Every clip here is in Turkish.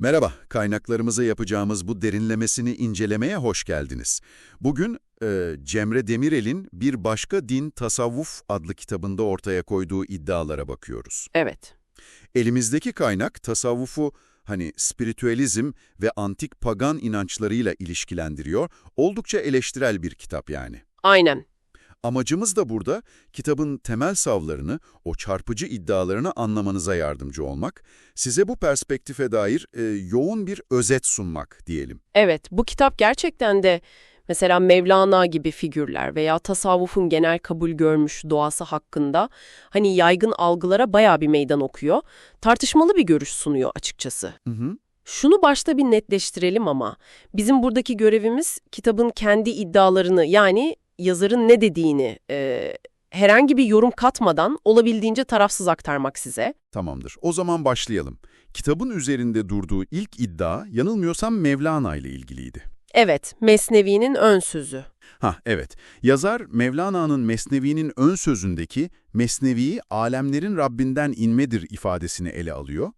Merhaba, kaynaklarımıza yapacağımız bu derinlemesini incelemeye hoş geldiniz. Bugün e, Cemre Demirel'in Bir Başka Din Tasavvuf adlı kitabında ortaya koyduğu iddialara bakıyoruz. Evet. Elimizdeki kaynak tasavvufu hani spiritüalizm ve antik pagan inançlarıyla ilişkilendiriyor, oldukça eleştirel bir kitap yani. Aynen. Amacımız da burada kitabın temel savlarını, o çarpıcı iddialarını anlamanıza yardımcı olmak, size bu perspektife dair e, yoğun bir özet sunmak diyelim. Evet, bu kitap gerçekten de mesela Mevlana gibi figürler veya tasavvufun genel kabul görmüş doğası hakkında hani yaygın algılara bayağı bir meydan okuyor. Tartışmalı bir görüş sunuyor açıkçası. Hı hı. Şunu başta bir netleştirelim ama bizim buradaki görevimiz kitabın kendi iddialarını yani yazarın ne dediğini e, herhangi bir yorum katmadan olabildiğince tarafsız aktarmak size. Tamamdır. O zaman başlayalım. Kitabın üzerinde durduğu ilk iddia, yanılmıyorsam Mevlana ile ilgiliydi. Evet, Mesnevi'nin ön sözü. Ha evet. Yazar Mevlana'nın Mesnevi'nin ön sözündeki Mesnevi alemlerin Rabbinden inmedir ifadesini ele alıyor.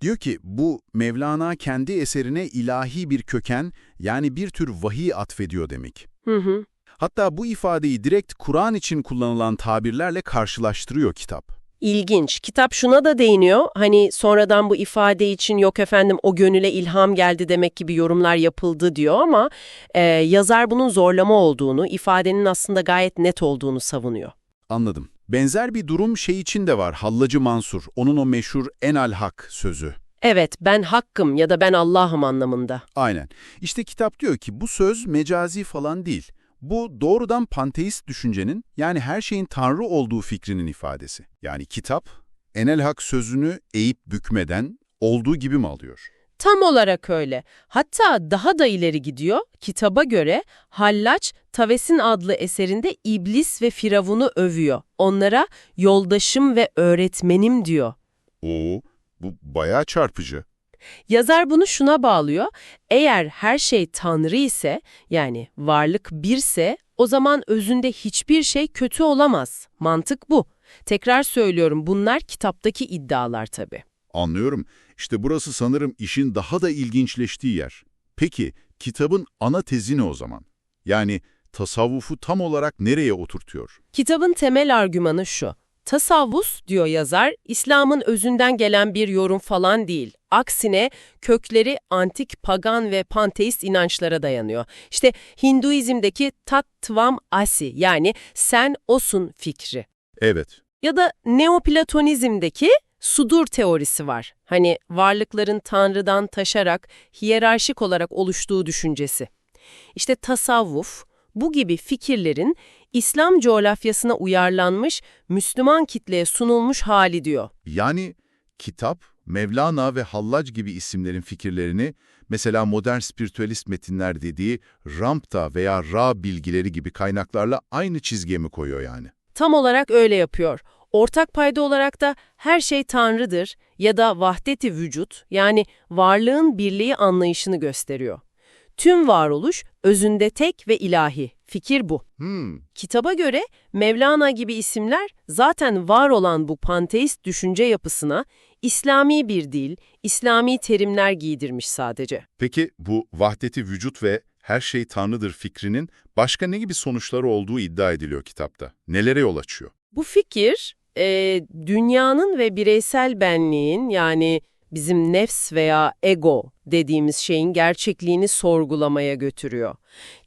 Diyor ki bu Mevlana kendi eserine ilahi bir köken yani bir tür vahiy atfediyor demek. Hı hı. Hatta bu ifadeyi direkt Kur'an için kullanılan tabirlerle karşılaştırıyor kitap. İlginç. Kitap şuna da değiniyor. Hani sonradan bu ifade için yok efendim o gönüle ilham geldi demek gibi yorumlar yapıldı diyor ama e, yazar bunun zorlama olduğunu, ifadenin aslında gayet net olduğunu savunuyor. Anladım. Benzer bir durum şey için de var. Hallacı Mansur, onun o meşhur enal hak sözü. Evet, ben hakkım ya da ben Allah'ım anlamında. Aynen. İşte kitap diyor ki bu söz mecazi falan değil. Bu doğrudan panteist düşüncenin yani her şeyin Tanrı olduğu fikrinin ifadesi. Yani kitap enel hak sözünü eğip bükmeden olduğu gibi mi alıyor? Tam olarak öyle. Hatta daha da ileri gidiyor. Kitaba göre Hallaç, Tavesin adlı eserinde iblis ve firavunu övüyor. Onlara yoldaşım ve öğretmenim diyor. Oo, bu bayağı çarpıcı. Yazar bunu şuna bağlıyor. Eğer her şey Tanrı ise, yani varlık birse, o zaman özünde hiçbir şey kötü olamaz. Mantık bu. Tekrar söylüyorum bunlar kitaptaki iddialar tabii. Anlıyorum. İşte burası sanırım işin daha da ilginçleştiği yer. Peki kitabın ana tezi ne o zaman? Yani tasavvufu tam olarak nereye oturtuyor? Kitabın temel argümanı şu. Tasavvuf, diyor yazar, İslam'ın özünden gelen bir yorum falan değil. Aksine kökleri antik, pagan ve panteist inançlara dayanıyor. İşte Hinduizm'deki Tattvam Asi yani sen osun fikri. Evet. Ya da Neoplatonizm'deki sudur teorisi var. Hani varlıkların Tanrı'dan taşarak, hiyerarşik olarak oluştuğu düşüncesi. İşte tasavvuf, bu gibi fikirlerin İslam coğrafyasına uyarlanmış, Müslüman kitleye sunulmuş hali diyor. Yani kitap, Mevlana ve Hallac gibi isimlerin fikirlerini, mesela modern spiritüalist metinler dediği Rampta veya Ra bilgileri gibi kaynaklarla aynı çizgiye mi koyuyor yani? Tam olarak öyle yapıyor. Ortak payda olarak da her şey Tanrı'dır ya da vahdeti vücut yani varlığın birliği anlayışını gösteriyor. Tüm varoluş özünde tek ve ilahi. Fikir bu. Hmm, Kitaba göre Mevlana gibi isimler zaten var olan bu panteist düşünce yapısına İslami bir dil, İslami terimler giydirmiş sadece. Peki bu vahdeti vücut ve her şey Tanrı'dır fikrinin başka ne gibi sonuçları olduğu iddia ediliyor kitapta? Nelere yol açıyor? Bu fikir e, dünyanın ve bireysel benliğin yani bizim nefs veya ego dediğimiz şeyin gerçekliğini sorgulamaya götürüyor.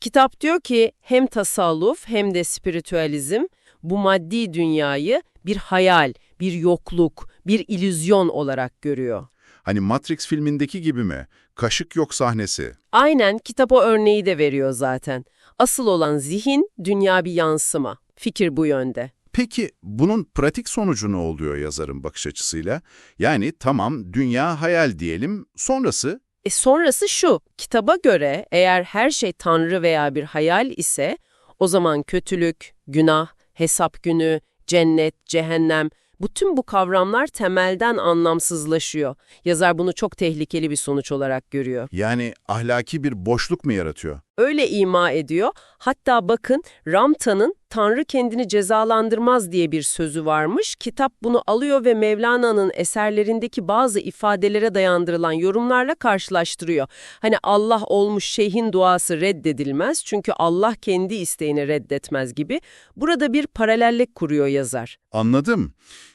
Kitap diyor ki hem tasavvuf hem de spiritüalizm bu maddi dünyayı bir hayal, bir yokluk, bir illüzyon olarak görüyor. Hani Matrix filmindeki gibi mi? Kaşık yok sahnesi. Aynen kitap o örneği de veriyor zaten. Asıl olan zihin, dünya bir yansıma. Fikir bu yönde. Peki bunun pratik sonucu ne oluyor yazarın bakış açısıyla? Yani tamam dünya hayal diyelim, sonrası E sonrası şu, kitaba göre eğer her şey tanrı veya bir hayal ise o zaman kötülük, günah, hesap günü, cennet, cehennem, bütün bu kavramlar temelden anlamsızlaşıyor. Yazar bunu çok tehlikeli bir sonuç olarak görüyor. yani ahlaki bir boşluk mu yaratıyor? Öyle ima ediyor. Hatta bakın Ramta'nın Tanrı kendini cezalandırmaz diye bir sözü varmış. Kitap bunu alıyor ve Mevlana'nın eserlerindeki bazı ifadelere dayandırılan yorumlarla karşılaştırıyor. Hani Allah olmuş şeyhin duası reddedilmez çünkü Allah kendi isteğini reddetmez gibi. Burada bir paralellik kuruyor yazar. Anladım.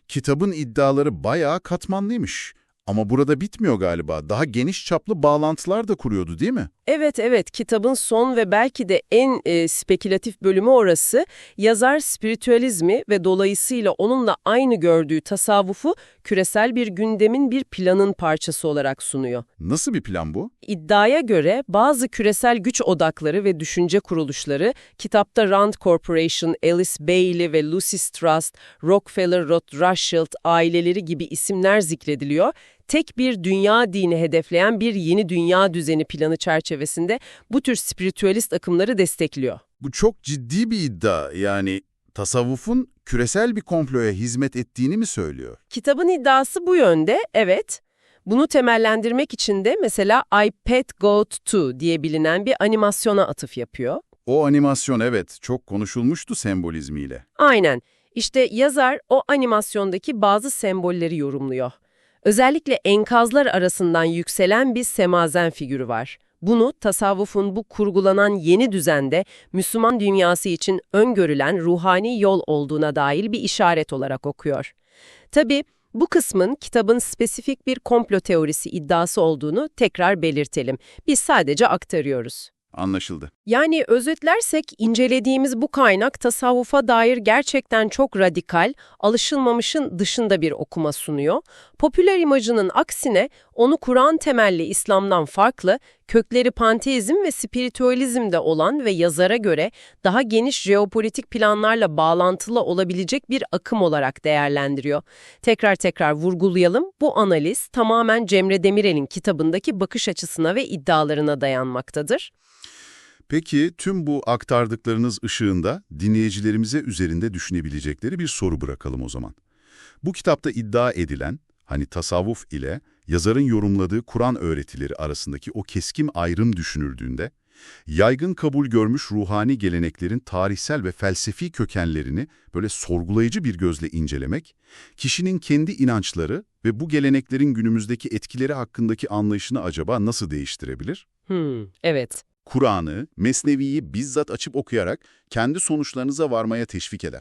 Kitabın iddiaları bayağı katmanlıymış. Ama burada bitmiyor galiba. Daha geniş çaplı bağlantılar da kuruyordu değil mi? Evet evet kitabın son ve belki de en e, spekülatif bölümü orası. Yazar spiritüalizmi ve dolayısıyla onunla aynı gördüğü tasavvufu küresel bir gündemin bir planın parçası olarak sunuyor. Nasıl bir plan bu? İddiaya göre bazı küresel güç odakları ve düşünce kuruluşları, kitapta Rand Corporation, Alice Bailey ve Lucy Trust, Rockefeller, Rothschild aileleri gibi isimler zikrediliyor. Tek bir dünya dini hedefleyen bir yeni dünya düzeni planı çerçevesinde bu tür spiritüalist akımları destekliyor. Bu çok ciddi bir iddia. Yani tasavvufun küresel bir komploya hizmet ettiğini mi söylüyor? Kitabın iddiası bu yönde, evet. Bunu temellendirmek için de mesela I Pet Goat 2 diye bilinen bir animasyona atıf yapıyor. O animasyon evet çok konuşulmuştu sembolizmiyle. Aynen. İşte yazar o animasyondaki bazı sembolleri yorumluyor. Özellikle enkazlar arasından yükselen bir semazen figürü var. Bunu tasavvufun bu kurgulanan yeni düzende Müslüman dünyası için öngörülen ruhani yol olduğuna dair bir işaret olarak okuyor. Tabi bu kısmın kitabın spesifik bir komplo teorisi iddiası olduğunu tekrar belirtelim. Biz sadece aktarıyoruz. Anlaşıldı. Yani özetlersek incelediğimiz bu kaynak tasavvufa dair gerçekten çok radikal, alışılmamışın dışında bir okuma sunuyor. Popüler imajının aksine onu Kur'an temelli İslam'dan farklı, kökleri panteizm ve spiritüalizmde olan ve yazara göre daha geniş jeopolitik planlarla bağlantılı olabilecek bir akım olarak değerlendiriyor. Tekrar tekrar vurgulayalım, bu analiz tamamen Cemre Demirel'in kitabındaki bakış açısına ve iddialarına dayanmaktadır. Peki tüm bu aktardıklarınız ışığında dinleyicilerimize üzerinde düşünebilecekleri bir soru bırakalım o zaman. Bu kitapta iddia edilen, hani tasavvuf ile yazarın yorumladığı Kur'an öğretileri arasındaki o keskin ayrım düşünüldüğünde, yaygın kabul görmüş ruhani geleneklerin tarihsel ve felsefi kökenlerini böyle sorgulayıcı bir gözle incelemek, kişinin kendi inançları ve bu geleneklerin günümüzdeki etkileri hakkındaki anlayışını acaba nasıl değiştirebilir? Hmm, evet. Kur'an'ı, Mesnevi'yi bizzat açıp okuyarak kendi sonuçlarınıza varmaya teşvik eder.